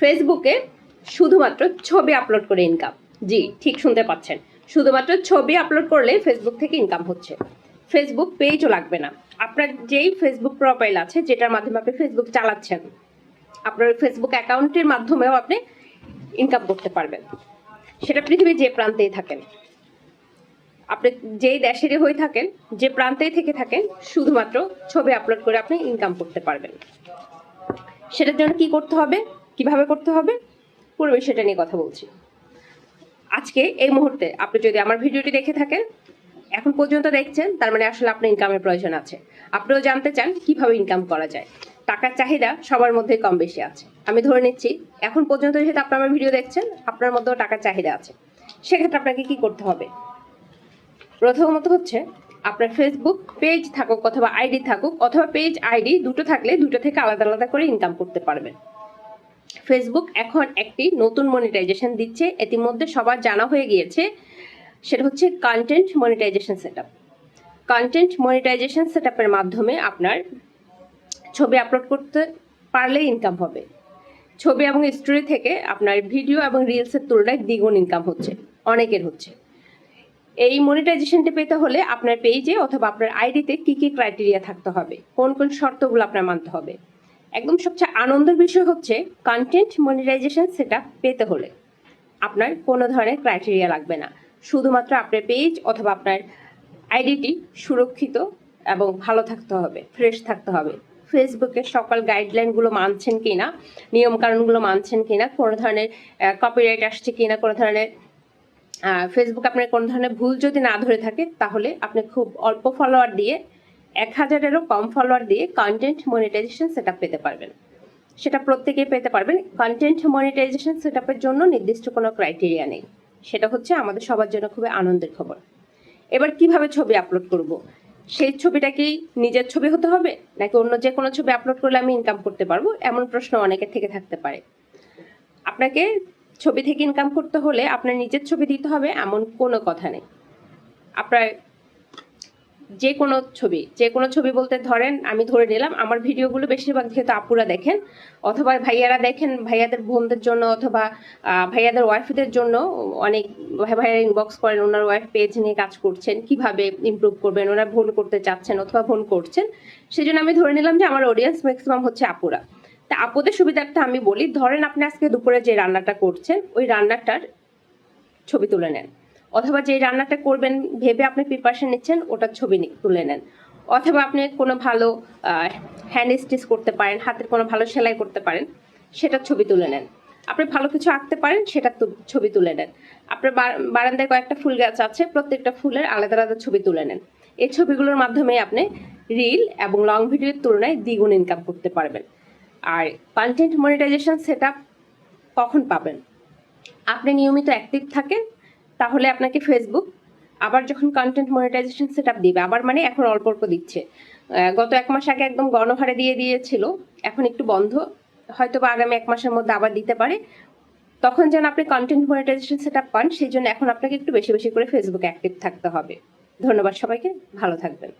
ফেসবুকে শুধুমাত্র ছবি আপলোড করে ইনকাম জি, ঠিক শুনতে পাচ্ছেন। শুধুমাত্র ছবি আপলোড করলে ফেসবুক থেকে ইনকাম হচ্ছে। ফেসবুক পেজও লাগবে না। আপনার যেই ফেসবুক প্রোফাইল আছে, যেটার মাধ্যমে আপনি ফেসবুক চালাচ্ছেন, আপনার ফেসবুক অ্যাকাউন্টের মাধ্যমেও আপনি ইনকাম করতে পারবেন। সেটা পৃথিবীর যে প্রান্তেই থাকেন। আপনি যেই দেশেরই হয়ে থাকেন, যে প্রান্তেই থেকে থাকেন, শুধুমাত্র ছবি আপলোড করে আপনি ইনকাম করতে পারবেন। সেটার জন্য কি করতে হবে? কীভাবে করতে হবে? পুরো বিষয়টা নিয়ে কথা বলছি। আজকে এই মুহূর্তে আপনি যদি আমার ভিডিওটি দেখে থাকেন, এখন পর্যন্ত দেখছেন, তার মানে আসলে আপনার ইনকামের প্রয়োজন আছে। আপনিও জানতে চান কীভাবে ইনকাম করা যায়। টাকার চাহিদা সবার মধ্যে কম বেশি আছে। আমি ধরে নিচ্ছি, এখন পর্যন্ত যেহেতু আপনি আমার ভিডিও দেখছেন, আপনার মধ্যেও টাকার চাহিদা আছে। সেক্ষেত্রে আপনাকে কি করতে হবে? প্রথমত হচ্ছে, আপনার ফেসবুক পেজ থাকুক অথবা আইডি থাকুক, অথবা পেজ আইডি দুটো থাকলে দুটো থেকে আলাদা আলাদা করে ইনকাম করতে পারবেন। ফেসবুক এখন একটি নতুন মনিটাইজেশন দিচ্ছে। ইতিমধ্যে সবার জানা হয়ে গিয়েছে, সেটা হচ্ছে content monetization setup content monetization সেটআপের মাধ্যমে আপনার ছবি আপলোড করতে পারলে ইনকাম হবে। ছবি এবং স্টোরি থেকে আপনার ভিডিও এবং রিলসের তুলনায় দ্বিগুণ ইনকাম হচ্ছে, অনেকের হচ্ছে। এই মনিটাইজেশনটি পেতে হলে আপনার পেজে অথবা আপনার আইডিতে কি কি ক্রাইটেরিয়া থাকতে হবে, কোন কোন শর্তগুলো আপনার মানতে হবে একদম সবচেয়ে আনন্দের বিষয় হচ্ছে কন্টেন্ট মনিটাইজেশন সেটা পেতে হলে। আপনার কোনো ধরনের ক্রাইটেরিয়া লাগবে না। শুধুমাত্র আপনার পেজ অথবা আপনার আইডিটি সুরক্ষিত এবং ভালো থাকতে হবে ফ্রেশ থাকতে হবে। ফেসবুকের সকল গাইডলাইনগুলো মানছেন কি না নিয়মকানুনগুলো মানছেন কি না কোনো ধরনের কপিরাইট আসছে কি না কোনো ধরনের ফেসবুক আপনার কোনো ধরনের ভুল যদি না ধরে থাকে, তাহলে আপনি খুব অল্প ফলোয়ার দিয়ে এক হাজারেরও কম ফলোয়ার দিয়ে কন্টেন্ট মনিটাইজেশন সেট পেতে পারবেন। সেটা প্রত্যেকেই পেতে পারবেন। কন্টেন্ট মনিটাইজেশন সেট জন্য নির্দিষ্ট কোনো ক্রাইটেরিয়া নেই। সেটা হচ্ছে আমাদের সবার জন্য খুবই আনন্দের খবর। এবার কীভাবে ছবি আপলোড করব? সেই ছবিটা কি নিজের ছবি হতে হবে? নাকি অন্য যে কোনো ছবি আপলোড করলে আমি ইনকাম করতে পারব? এমন প্রশ্ন অনেকের থেকে থাকতে পারে। আপনাকে ছবি থেকে ইনকাম করতে হলে আপনার নিজের ছবি দিতে হবে, এমন কোনো কথা নেই। আপনার যে কোনো ছবি যে কোনো ছবি বলতে ধরেন আমি ধরে নিলাম আমার ভিডিওগুলো বেশিরভাগ যেহেতু আপুরা দেখেন অথবা ভাইয়ারা দেখেন ভাইয়াদের বোনদের জন্য অথবা ভাইয়াদের ওয়াইফদের জন্য অনেক ভাই, ভাইয়ারা ইনবক্স করেন, ওনার ওয়াইফ পেজ নিয়ে কাজ করছেন, কীভাবে ইমপ্রুভ করবেন ওনারা ভুল করতে চাচ্ছেন অথবা ভুল করছেন সেই জন্য আমি ধরে নিলাম যে আমার অডিয়েন্স ম্যাক্সিমাম হচ্ছে আপুরা। তা আপুদের সুবিধার্থে আমি বলি, ধরেন আপনি আজকে দুপুরে যে রান্নাটা করছেন, ওই রান্নাটার ছবি তুলে নেন। অথবা যে রান্নাটা করবেন, ভেবে আপনি প্রিপারেশন নিচ্ছেন ওটার ছবি তুলে নেন। অথবা আপনি কোনো ভালো হ্যান্ড স্টিচ করতে পারেন, হাতের কোনো ভালো সেলাই করতে পারেন, সেটার ছবি তুলে নেন। আপনি ভালো কিছু আঁকতে পারেন, সেটার ছবি তুলে নেন। আপনার বারান্দায় কয়েকটা ফুল গাছ আছে, প্রত্যেকটা ফুলের আলাদা আলাদা ছবি তুলে নেন। এই ছবিগুলোর মাধ্যমে আপনি রিল এবং লং ভিডিওর তুলনায় দ্বিগুণ ইনকাম করতে পারবেন। আর কন্টেন্ট মনিটাইজেশন সেট কখন পাবেন? আপনি নিয়মিত অ্যাক্টিভ থাকেন তাহলে আপনাকে ফেসবুক আবার যখন কন্টেন্ট মনিটাইজেশন সেট দিবে, আবার মানে এখন অল্প অল্প দিচ্ছে। গত এক মাস আগে একদম গণহারে দিয়ে দিয়েছিল, এখন একটু বন্ধ হয়তো বা আগামী এক মাসের মধ্যে আবার দিতে পারে। তখন যেন আপনি কন্টেন্ট মনিটাইজেশন সেট পান, সেই জন্য এখন আপনাকে একটু বেশি বেশি করে ফেসবুক অ্যাক্টিভ থাকতে হবে। ধন্যবাদ সবাইকে, ভালো থাকবেন।